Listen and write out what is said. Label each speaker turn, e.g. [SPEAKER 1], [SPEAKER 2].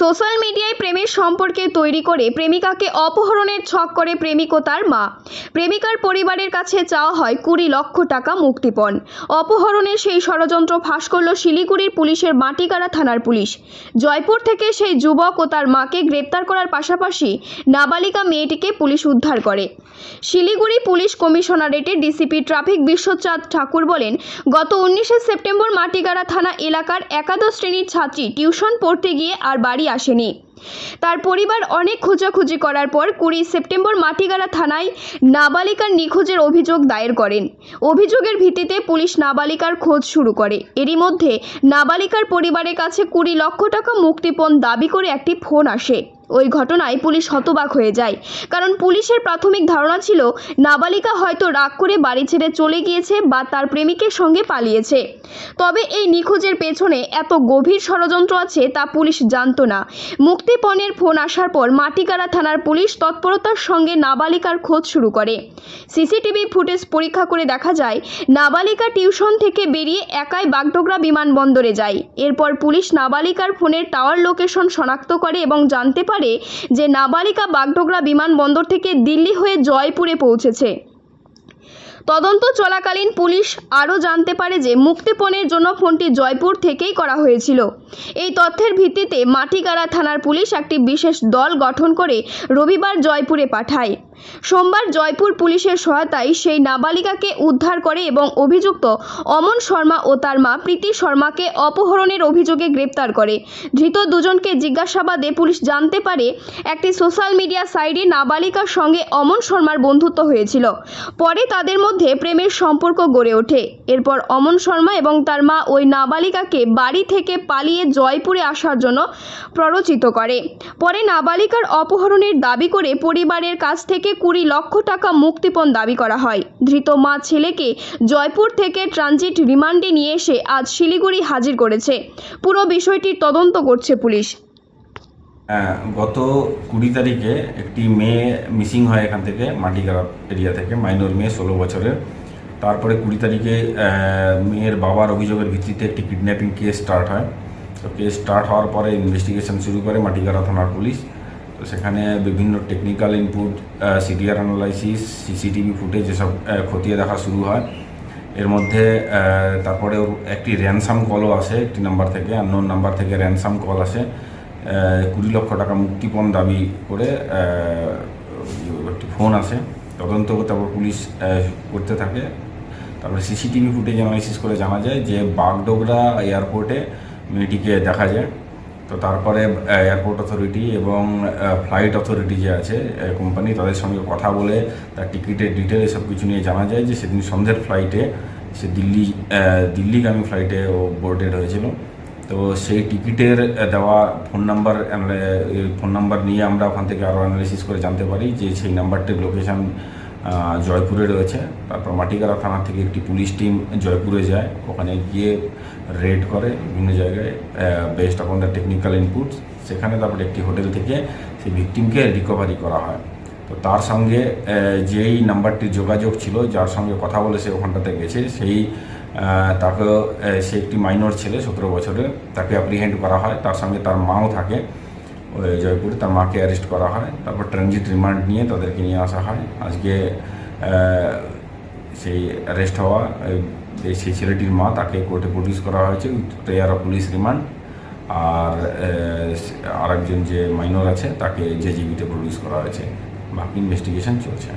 [SPEAKER 1] Social মিডিয়ায় প্রেমের সম্পর্কে তৈরি করে প্রেমিকাকে অপহরণের ছক করে প্রেমিক ও তার মা। প্রেমিকার পরিবারের কাছে চাওয়া হয় কুড়ি লক্ষ টাকা মুক্তিপণ। অপহরণের সেই ষড়যন্ত্র ফাঁস করল শিলিগুড়ির পুলিশের মাটিগাড়া থানার পুলিশ। জয়পুর থেকে সেই যুবক ও তার মাকে গ্রেপ্তার করার পাশাপাশি নাবালিকা মেয়েটিকে পুলিশ উদ্ধার করে। শিলিগুড়ি পুলিশ কমিশনারেটের ডিসিপি ট্রাফিক বিশ্বচাঁদ ঠাকুর বলেন, গত উনিশে সেপ্টেম্বর মাটিগাড়া থানা এলাকার একাদশ শ্রেণির ছাত্রী টিউশন পড়তে গিয়ে আর বাড়ি আসেনি। তার পরিবার অনেক খোঁজাখুঁজি করার পর কুড়ি সেপ্টেম্বর মাটিগাড়া থানায় নাবালিকার নিখোঁজের অভিযোগ দায়ের করেন। অভিযোগের ভিত্তিতে পুলিশ নাবালিকার খোঁজ শুরু করে। এরই মধ্যে নাবালিকার পরিবারের কাছে কুড়ি লক্ষ টাকা মুক্তিপণ দাবি করে একটি ফোন আসে। ওই ঘটনায় পুলিশ হতবাক হয়ে যায়। কারণ পুলিশের প্রাথমিক ধারণা ছিল, নাবালিকা হয়তো রাগ করে বাড়ি ছেড়ে চলে গিয়েছে বা তার প্রেমিকের সঙ্গে পালিয়েছে। তবে এই নিখোঁজের পেছনে এত গভীর ষড়যন্ত্র আছে তা পুলিশ জানত না। মুক্তিপণের ফোন আসার পর মাটিকারা থানার পুলিশ তৎপরতার সঙ্গে নাবালিকার খোঁজ শুরু করে। সিসিটিভি ফুটেজ পরীক্ষা করে দেখা যায়, নাবালিকা টিউশন থেকে বেরিয়ে একাই বাগডোগরা বিমানবন্দরে যায়। এরপর পুলিশ নাবালিকার ফোনের টাওয়ার লোকেশন শনাক্ত করে এবং জানতে পারে যে নাবালিকা বাগডোগরা বিমানবন্দর থেকে দিল্লি হয়ে জয়পুরে পৌঁছেছে। তদন্ত চলাকালীন পুলিশ আরও জানতে পারে যে মুক্তিপণের জন্য ফোনটি জয়পুর থেকেই করা হয়েছিল। এই তথ্যের ভিত্তিতে মাটিগাড়া থানার পুলিশ একটি বিশেষ দল গঠন করে রবিবার জয়পুরে পাঠায়। সোমবার জয়পুর পুলিশের সহায়তায় সেই নাবালিকাকে উদ্ধার করে এবং অভিযুক্ত অমন শর্মা ও তার মা প্রীতি শর্মাকে অপহরণের অভিযোগে গ্রেপ্তার করে। ধৃত দুজনকে জিজ্ঞাসাবাদে পুলিশ জানতে পারে, একটি সোশ্যাল মিডিয়া সাইটে নাবালিকার সঙ্গে অমন শর্মার বন্ধুত্ব হয়েছিল। পরে তাদের মধ্যে প্রেমের সম্পর্ক গড়ে ওঠে। এরপর অমন শর্মা এবং তার মা ওই নাবালিকাকে বাড়ি থেকে পালিয়ে জয়পুরে আসার জন্য প্ররোচিত করে। পরে নাবালিকার অপহরণের দাবি করে পরিবারের কাছ থেকে কুড়ি লক্ষ টাকা মুক্তিপণ দাবি করা হয়। ধৃত মা ছেলেকে জয়পুর থেকে ট্রানজিট রিমান্ডে নিয়ে এসে আজ শিলিগুড়ি হাজির করেছে। পুরো বিষয়টির তদন্ত করছে পুলিশ।
[SPEAKER 2] হ্যাঁ, গত কুড়ি তারিখে একটি মেয়ে মিসিং হয় এখান থেকে মাটিগাড়া এরিয়া থেকে মাইনর মেয়ে ষোলো বছরের। তারপরে কুড়ি তারিখে মেয়ের বাবার অভিযোগের ভিত্তিতে একটি কিডন্যাপিং কেস স্টার্ট হয়। তো কেস স্টার্ট হওয়ার পরে ইনভেস্টিগেশন শুরু করে মাটিগাড়া থানার পুলিশ। তো সেখানে বিভিন্ন technical input CDR analysis CCTV footage এসব খতিয়ে দেখা শুরু হয়। এর মধ্যে তারপরে একটি র্যানসাম কলও আসে, একটি নাম্বার থেকে আননোন নাম্বার থেকে র্যানসাম কল আসে। কুড়ি লক্ষ টাকা মুক্তিপণ দাবি করে একটি ফোন আসে। তদন্ত তারপর পুলিশ করতে থাকে। তারপরে সিসিটিভি ফুটেজ অ্যানালাইসিস করে জানা যায় যে বাগডোগরা এয়ারপোর্টে মেয়েটিকে দেখা যায়। তো তারপরে এয়ারপোর্ট অথরিটি এবং ফ্লাইট অথরিটি যে আছে কোম্পানি তাদের সঙ্গে কথা বলে, তার টিকিটের ডিটেল এসব কিছু নিয়ে জানা যায় যে সেদিন সন্ধ্যের ফ্লাইটে সে দিল্লি দিল্লিগামী ফ্লাইটে ও বোর্ডেড হয়েছিল। তো সেই টিকিটের দেওয়া ফোন নাম্বার ফোন নাম্বার নিয়ে আমরা ওখান থেকে আরও অ্যানালিসিস করে জানতে পারি যে সেই নাম্বারটির লোকেশান জয়পুরে রয়েছে। তারপর মাটিগাড়া থানা থেকে একটি পুলিশ টিম জয়পুরে যায়। ওখানে গিয়ে রেড করে বিভিন্ন জায়গায় based on the technical inputs সেখানে তারপরে একটি হোটেল থেকে সেই ভিকটিমকে রিকভারি করা হয়। তো তার সঙ্গে যেই নাম্বারটির যোগাযোগ ছিল, যার সঙ্গে কথা বলে সে ওখানটাতে গেছে। সেই তাকে সে একটি মাইনর ছেলে, সতেরো বছরের, তাকে অ্যাপ্রিহেন্ড করা হয়। তার সঙ্গে তার মাও থাকে। জয়পুরে তার মাকে অ্যারেস্ট করা হয়। তারপর ট্রানজিট রিমান্ড নিয়ে তাদেরকে নিয়ে আসা হয়। আজকে সেই অ্যারেস্ট হওয়া সেই ছেলেটির মা তাকে কোর্টে প্রডিউস করা হয়েছে প্রেয়ার অফ পুলিশ রিমান্ড। আর আরেকজন যে মাইনর আছে তাকে জেজিবিতে প্রডিউস করা হয়েছে। বাকি ইনভেস্টিগেশন চলছে।